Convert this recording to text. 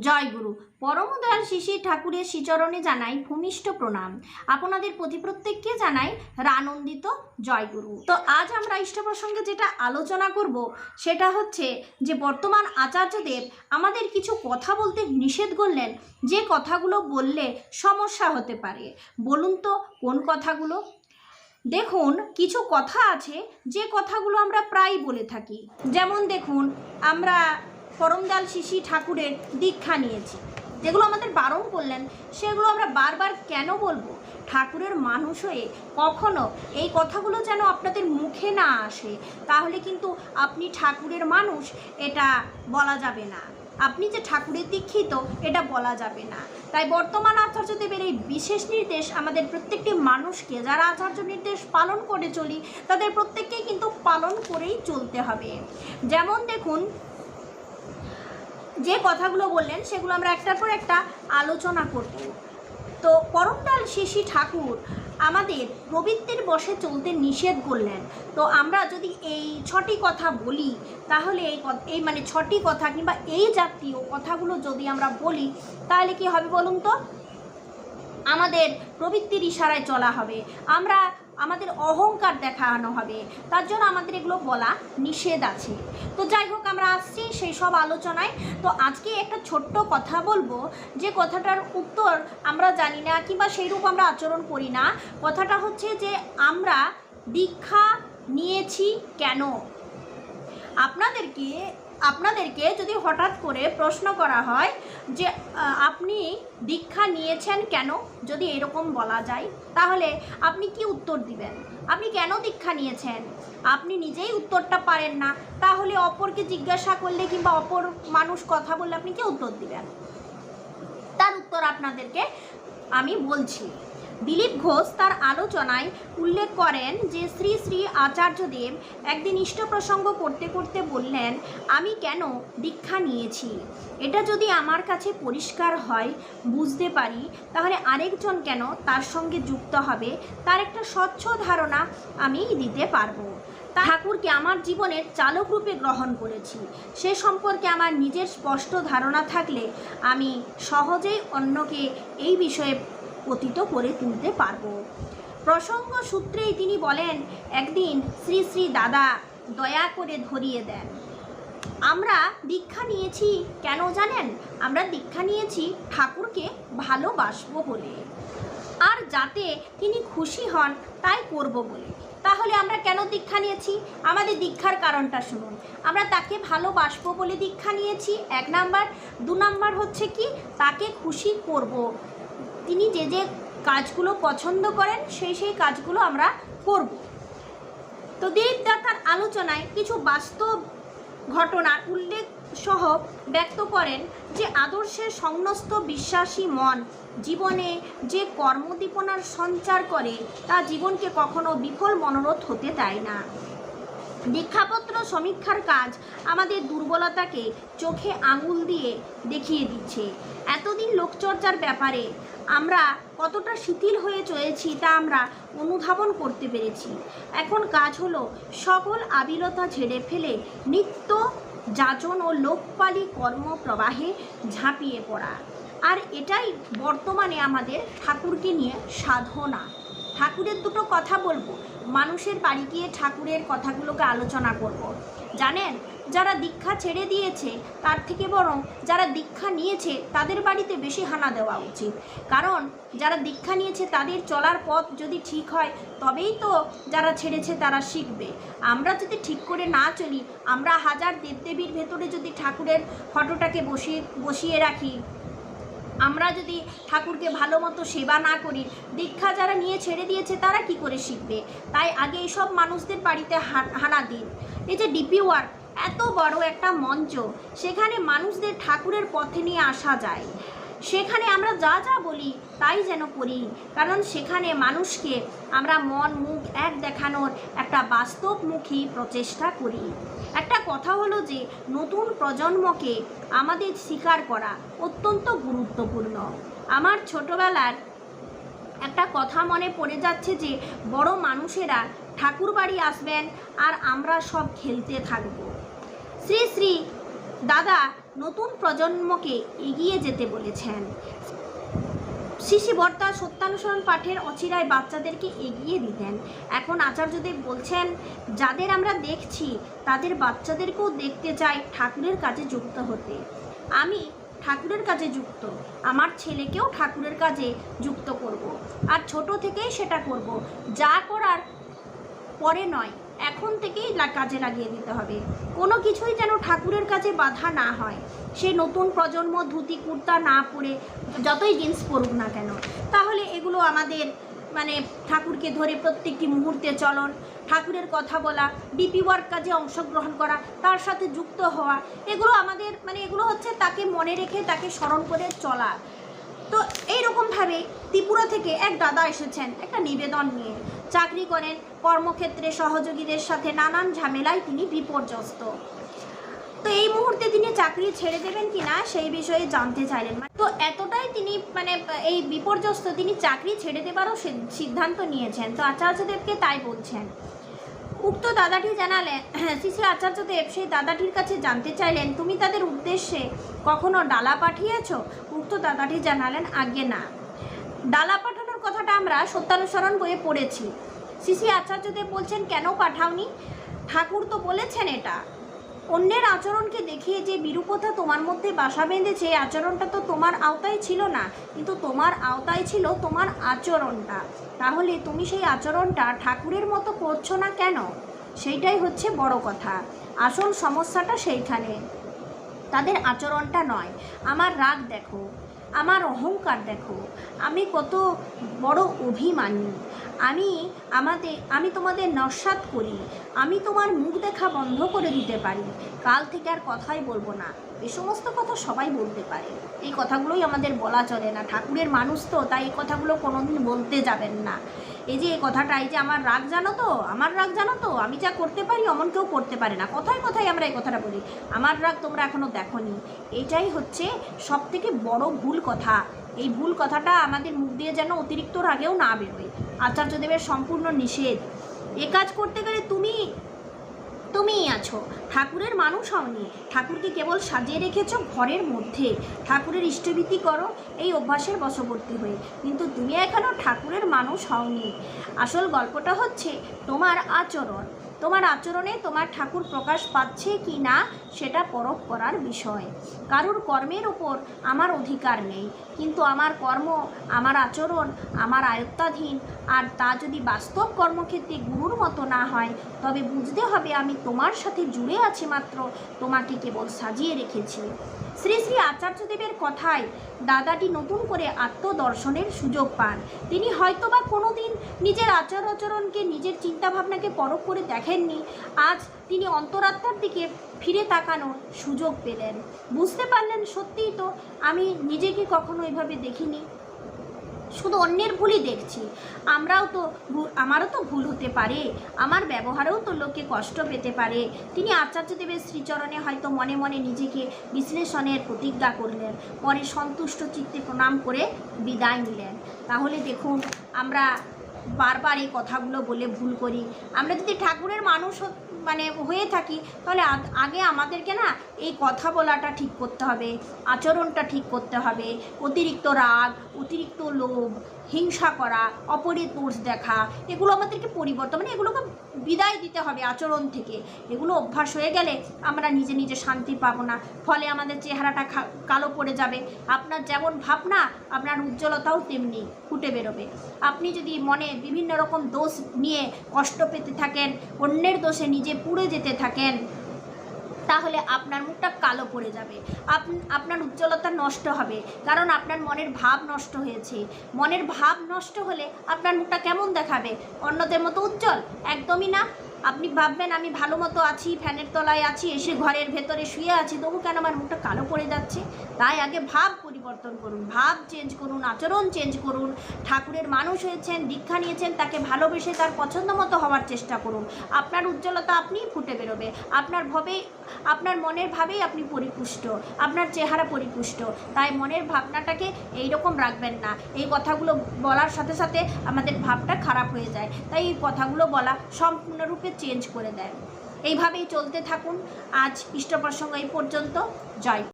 জয় গুরু। পরমদয়াল শিশির ঠাকুরের শ্রীচরণে জানাই ভূমিষ্ঠ প্রণাম। আপনাদের প্রতি প্রত্যেককে জানাই রানন্দিত জয় গুরু। তো আজ আমরা ইষ্ট প্রসঙ্গে যেটা আলোচনা করব, সেটা হচ্ছে যে বর্তমান আচার্যদেব আমাদের কিছু কথা বলতে নিষেধ করলেন। যে কথাগুলো বললে সমস্যা হতে পারে। বলুন তো কোন কথাগুলো? দেখুন, কিছু কথা আছে, যে কথাগুলো আমরা প্রায় বলে থাকি। যেমন দেখুন, আমরা পরমদাল শিশি ঠাকুরের দীক্ষা নিয়েছি। যেগুলো আমাদের বারণ করলেন, সেগুলো আমরা বারবার কেন বলব? ঠাকুরের মানুষ হয়ে কখনো এই কথাগুলো যেন আপনাদের মুখে না আসে, তাহলে কিন্তু আপনি ঠাকুরের মানুষ, এটা বলা যাবে না। আপনি যে ঠাকুরের দীক্ষিত, এটা বলা যাবে না। তাই বর্তমান আচার্যদেবের এই বিশেষ নির্দেশ আমাদের প্রত্যেকটি মানুষকে, যারা আচার্য নির্দেশ পালন করে চলি, তাদের প্রত্যেককেই কিন্তু পালন করেই চলতে হবে। যেমন দেখুন যে কথাগুলো বললেন, সেগুলো আমরা একটার পর একটা আলোচনা করব। তো পরমদাল শিশি ঠাকুর আমাদের প্রবৃত্তির বসে চলতে নিষেধ করলেন। তো আমরা যদি এই ছটি কথা বলি, তাহলে এই এই মানে ছটি কথা কিংবা এই জাতীয় কথাগুলো যদি আমরা বলি, তাহলে কি হবে বলুন তো? আমাদের প্রবৃত্তির ইশারায় চলা হবে। আমরা আমাদের অহংকার দেখানো হবে। তার জন্য আমাদের এগুলো বলা নিষেধ আছে। তো যাই হোক, আমরা আসছি সেই সব আলোচনায়। তো আজকে একটা ছোট্ট কথা বলব। যে কথাটার উত্তর আমরা জানি না কিংবা সেইরূপ আমরা আচরণ করি না। কথাটা হচ্ছে যে, আমরা দীক্ষা নিয়েছি কেন? আপনাদেরকে আপনাদেরকে যদি হঠাৎ করে প্রশ্ন করা হয় যে আপনি দীক্ষা নিয়েছেন কেন? যদি এরকম বলা যায়, তাহলে আপনি কি উত্তর দিবেন? আপনি কেন দীক্ষা নিয়েছেন? আপনি নিজেই উত্তরটা পারেন না। তাহলে অপরকে জিজ্ঞাসা করলে কিংবা অপর মানুষ কথা বললে আপনি কি উত্তর দিবেন? তার উত্তর আপনাদেরকে আমি বলছি। দিলীপ ঘোষ তার আলোচনায় উল্লেখ করেন যে শ্রী শ্রী আচার্যদেব একদিন ইষ্ট প্রসঙ্গ করতে করতে বললেন, আমি কেন দীক্ষা নিয়েছি? এটা যদি আমার কাছে পরিষ্কার হয়, বুঝতে পারি, তাহলে আরেকজন কেন তার সঙ্গে যুক্ত হবে? তার একটা স্বচ্ছ ধারণা আমি দিতে পারব। ঠাকুরকে আমার জীবনের চালক রূপে গ্রহণ করেছি। সে সম্পর্কে আমার নিজের স্পষ্ট ধারণা থাকলে আমি সহজেই অন্যকে এই বিষয়ে পতিত করে তুলতে পারব। প্রসঙ্গ সূত্রেই তিনি বলেন, একদিন শ্রী শ্রী দাদা দয়া করে ধরিয়ে দেন। আমরা দীক্ষা নিয়েছি কেন জানেন? আমরা দীক্ষা নিয়েছি ঠাকুরকে ভালোবাসবো বলে। আর যাতে তিনি খুশি হন, তাই করব বলে। তাহলে আমরা কেন দীক্ষা নিয়েছি? আমাদের দীক্ষার কারণটা শুনুন। আমরা তাকে ভালোবাসবো বলে দীক্ষা নিয়েছি, এক নাম্বার। দু নাম্বার হচ্ছে কি? তাকে খুশি করব। তিনি যে যে কাজগুলো পছন্দ করেন, সেই সেই কাজগুলো আমরা করব। তো দিলীপ দাতার আলোচনায় কিছু বাস্তব ঘটনার উল্লেখ সহ ব্যক্ত করেন যে আদর্শের সংন্যস্ত বিশ্বাসী মন জীবনে যে কর্মদীপনার সঞ্চার করে, তা জীবনকে কখনো বিফল মনোরথ হতে দেয় না। দীক্ষাপত্র সমীক্ষার কাজ আমাদের দুর্বলতাকে চোখে আঙুল দিয়ে দেখিয়ে দিচ্ছে। এতদিন লোকচর্চার ব্যাপারে আমরা কতটা শিথিল হয়ে চলেছি তা আমরা অনুধাবন করতে পেরেছি। এখন কাজ হলো সকল আবিলতা ঝেড়ে ফেলে নিত্য যাচন ও লোকপালি কর্মপ্রবাহে ঝাঁপিয়ে পড়া। আর এটাই বর্তমানে আমাদের ঠাকুরকে নিয়ে সাধনা। ঠাকুরের দুটো কথা বলব। মানুষের বাড়ি গিয়ে ঠাকুরের কথাগুলোকে আলোচনা করব। জানেন, যারা দীক্ষা ছেড়ে দিয়েছে, তার থেকে বরং যারা দীক্ষা নিয়েছে, তাদের বাড়িতে বেশি হানা দেওয়া উচিত কারণ, যারা দীক্ষা নিয়েছে, তাদের চলার পথ যদি ঠিক হয়, তবেই তো যারা ছেড়েছে, তারা শিখবে আমরা যদি ঠিক করে না চলি, আমরা হাজার দেবদেবীর ভেতরে যদি ঠাকুরের ফটোটাকে বসিয়ে বসিয়ে রাখি আমরা যদি ঠাকুরকে ভালো মতো সেবা না করি, দীক্ষা যারা নিয়ে ছেড়ে দিয়েছে তারা কি করে শিখবে? তাই আগে এইসব মানুষদের বাড়িতে হানা দিন। এই যে ডিপি ওয়ার্ক, এত বড় একটা মঞ্চ, সেখানে মানুষদের ঠাকুরের পথে নিয়ে আসা যায়। সেখানে আমরা যা যা বলি, তাই যেন করি। কারণ সেখানে মানুষকে আমরা মন, মুখ এক দেখানোর একটা বাস্তবমুখী প্রচেষ্টা করি। একটা কথা হলো যে, নতুন প্রজন্মকে আমাদের স্বীকার করা অত্যন্ত গুরুত্বপূর্ণ। আমার ছোটবেলার একটা কথা মনে পড়ে যাচ্ছে যে, বড় মানুষেরা ঠাকুর বাড়ি আসবেন আর আমরা সব খেলতে থাকব। শ্রী শ্রী দাদা নতুন প্রজন্মকে এগিয়ে যেতে বলেছেন শিশি বর্তা সত্যানুসরণ পাঠের অচিরায় বাচ্চাদেরকে এগিয়ে দিতেন এখন আচার্যদেব বলছেন, যাদের আমরা দেখছি, তাদের বাচ্চাদেরকেও দেখতে চাই ঠাকুরের কাজে যুক্ত হতে আমি ঠাকুরের কাজে যুক্ত, আমার ছেলেকেও ঠাকুরের কাজে যুক্ত করব। আর ছোট থেকেই সেটা করব। যা করার পরে নয়। এখন থেকেই কাজে লাগিয়ে দিতে হবে। কোনো কিছুই যেন ঠাকুরের কাছে বাধা না হয়। সে নতুন প্রজন্ম ধুতি, কুর্তা না পরে যতই জিন্স পরুক না কেন। তাহলে এগুলো আমাদের মানে ঠাকুরকে ধরে প্রত্যেকটি মুহূর্তে চলন, ঠাকুরের কথা বলা ডিপি ওয়ার্ক কাজে অংশগ্রহণ করা, তার সাথে যুক্ত হওয়া, এগুলো আমাদের মানে এগুলো হচ্ছে তাকে মনে রেখে তাকে স্মরণ করে চলা। তো এইরকমভাবে ত্রিপুরা থেকে এক দাদা এসেছেন, একটা নিবেদন নিয়ে। চাকরি করেন। কর্মক্ষেত্রে সহযোগীদের সাথে নানান ঝামেলায় তিনি বিপর্যস্ত। তো এই মুহূর্তে তিনি চাকরি ছেড়ে দেবেন কিনা সেই বিষয়ে জানতে চাইলেন। মানে তো এতটাই তিনি মানে এই বিপর্যস্ত, তিনি চাকরি ছেড়ে দেবারও সিদ্ধান্ত নিয়েছেন। তো আচার্যদেবকে তাই বলছেন। উক্ত দাদাটি জানালেন শ্রী শ্রী আচার্যদেব সেই দাদাটির কাছে জানতে চাইলেন, তুমি তাদের উদ্দেশ্যে কখনো ডালা পাঠিয়েছো? উক্ত দাদাটি জানালেন, আগে না। ডালা পাঠানোর কথাটা আমরা সত্যানুসরণ বইয়ে পড়েছি। শ্রী আচার্যদেব বলছেন, কেন পাঠাওনি? ঠাকুর তো বলেছেন এটা। অন্যের আচরণকে দেখিয়ে যে বিরূপতা তোমার মধ্যে বাসা বেঁধেছে, এই আচরণটা তো তোমার আওতায় ছিল না, কিন্তু তোমার আওতায় ছিল তোমার আচরণটা। তাহলে তুমি সেই আচরণটা ঠাকুরের মতো করছ না কেন? সেইটাই হচ্ছে বড় কথা। আসল সমস্যাটা সেইখানে। তাদের আচরণটা নয়। আমার রাগ দেখো। আমার অহংকার দেখো। আমি কত বড় অভিমানী। আমি আমাদের আমি তোমাদের নস্বাত করি। আমি তোমার মুখ দেখা বন্ধ করে দিতে পারি। কাল থেকে আর কথাই বলব না। এই সমস্ত কথা সবাই বলতে পারে। এই কথাগুলোই আমাদের বলা চলে না। ঠাকুরের মানুষ তো, তাই এই কথাগুলো কোনোদিন বলতে যাবেন না। এই যে এই কথাটা, এই যে আমার রাগ জানো তো? আমার রাগ জানো তো? আমি যা করতে পারি, অমন কেউ করতে পারে না। কথায় কথায় আমরা এই কথাটা বলি। আমার রাগ তোমরা এখনও দেখো নি এটাই হচ্ছে সব থেকে বড় ভুল কথা। এই ভুল কথাটা আমাদের মুখ দিয়ে যেন অতিরিক্ত রাগেও না বেরোয়। আচার্যদেবের সম্পূর্ণ নিষেধ। এ কাজ করতে গেলে তুমি তুমিই আছো। ঠাকুরের মানুষ হওনি ঠাকুরকে কেবল সাজিয়ে রেখেছো ঘরের মধ্যে। ঠাকুরের ইষ্টভীতি করো এই অভ্যাসের বশবর্তী হয়ে। কিন্তু তুমি এখনও ঠাকুরের মানুষ হওনি আসল গল্পটা হচ্ছে তোমার আচরণ। তোমার আচরণে তোমার ঠাকুর প্রকাশ পাচ্ছে কি না, সেটা পরখ করার বিষয়। কারুর কর্মের ওপর আমার অধিকার নেই, কিন্তু আমার কর্ম, আমার আচরণ, আমার আয়ত্তাধীন, আর তা যদি বাস্তব কর্মক্ষেত্রে গুরুর মতো না হয়, তবে বুঝতে হবে আমি তোমার সাথে জুড়ে আছি মাত্র, তোমাকে কেবল সাজিয়ে রেখেছি। শ্রী শ্রী আচার্যদেবের কথায় দাদাটি নতুন করে আত্মদর্শনের সুযোগ পান। তিনি হয়তোবা কোনো দিন নিজের আচার আচরণকে নিজের চিন্তাভাবনাকে পরখ করে দেখেননি। আজ তিনি অন্তরাত্মার দিকে ফিরে তাকানোর সুযোগ পেলেন। বুঝতে পারলেন সত্যিই তো, আমি নিজেকে কখনো এভাবে দেখিনি। শুধু অন্যের ভুলই দেখছি। আমরাও তো আমারও তো ভুল হতে পারে। আমার ব্যবহারেও তো লোককে কষ্ট পেতে পারে। তিনি আচার্যদেবের শ্রীচরণে হয়তো মনে মনে নিজেকে বিশ্লেষণের প্রতিজ্ঞা করলেন। পরে সন্তুষ্ট চিত্তে প্রণাম করে বিদায় নিলেন। তাহলে দেখুন, আমরা বারবার এই কথাগুলো বলে ভুল করি। আমরা যদি ঠাকুরের মানুষ মানে হয়ে থাকি, তাহলে আগে আমাদেরকে না এই কথা বলাটা ঠিক করতে হবে, আচরণটা ঠিক করতে হবে, অতিরিক্ত রাগ, অতিরিক্ত লোভ হিংসা করা, অপরের দোষ দেখা, এগুলো আমাদেরকে পরিবর্তন মানে এগুলোকে বিদায় দিতে হবে আচরণ থেকে। এগুলো অভ্যাস হয়ে গেলে আমরা নিজে নিজে শান্তি পাবো না। ফলে আমাদের চেহারাটা কালো পড়ে যাবে। আপনার যেমন ভাবনা, আপনার উজ্জ্বলতাও তেমনি ফুটে বেরোবে। আপনি যদি মনে বিভিন্ন রকম দোষ নিয়ে কষ্ট পেতে থাকেন, অন্যের দোষে নিজে পুড়ে যেতে থাকেন তাহলে আপনার মুখটা কালো পড়ে যাবে। আপ- আপনার উজ্জ্বলতা নষ্ট হবে। কারণ আপনার মনের ভাব নষ্ট হয়েছে। মনের ভাব নষ্ট হলে আপনার মুখটা কেমন দেখাবে? অন্যদের মতো উজ্জ্বল? একদমই না। আপনি ভাববেন আমি ভালো মতো আছি, ফ্যানের তলায় আছি, এসে ঘরের ভেতরে শুয়ে আছি, তবু কেন আমার মুখটা কালো পড়ে যাচ্ছে? তাই আগে ভাব পরিবর্তন করুন, ভাব চেঞ্জ করুন, আচরণ চেঞ্জ করুন। ঠাকুরের মানুষ হয়েছেন, দীক্ষা নিয়েছেন, তাকে ভালোবেসে তার পছন্দ মতো হওয়ার চেষ্টা করুন। আপনার উজ্জ্বলতা আপনিই ফুটে বেরোবে। আপনার ভাবে, আপনার মনের ভাবেই আপনি পরিপুষ্ট, আপনার চেহারা পরিপুষ্ট। তাই মনের ভাবনাটাকে এই রকম রাখবেন না। এই কথাগুলো বলার সাথে সাথে আমাদের ভাবটা খারাপ হয়ে যায়। তাই এই কথাগুলো বলা সম্পূর্ণরূপে চেঞ্জ করে দেন এইভাবেই চলতে থাকুন। আজ ইষ্ট প্রসঙ্গ এই পর্যন্ত। জয়।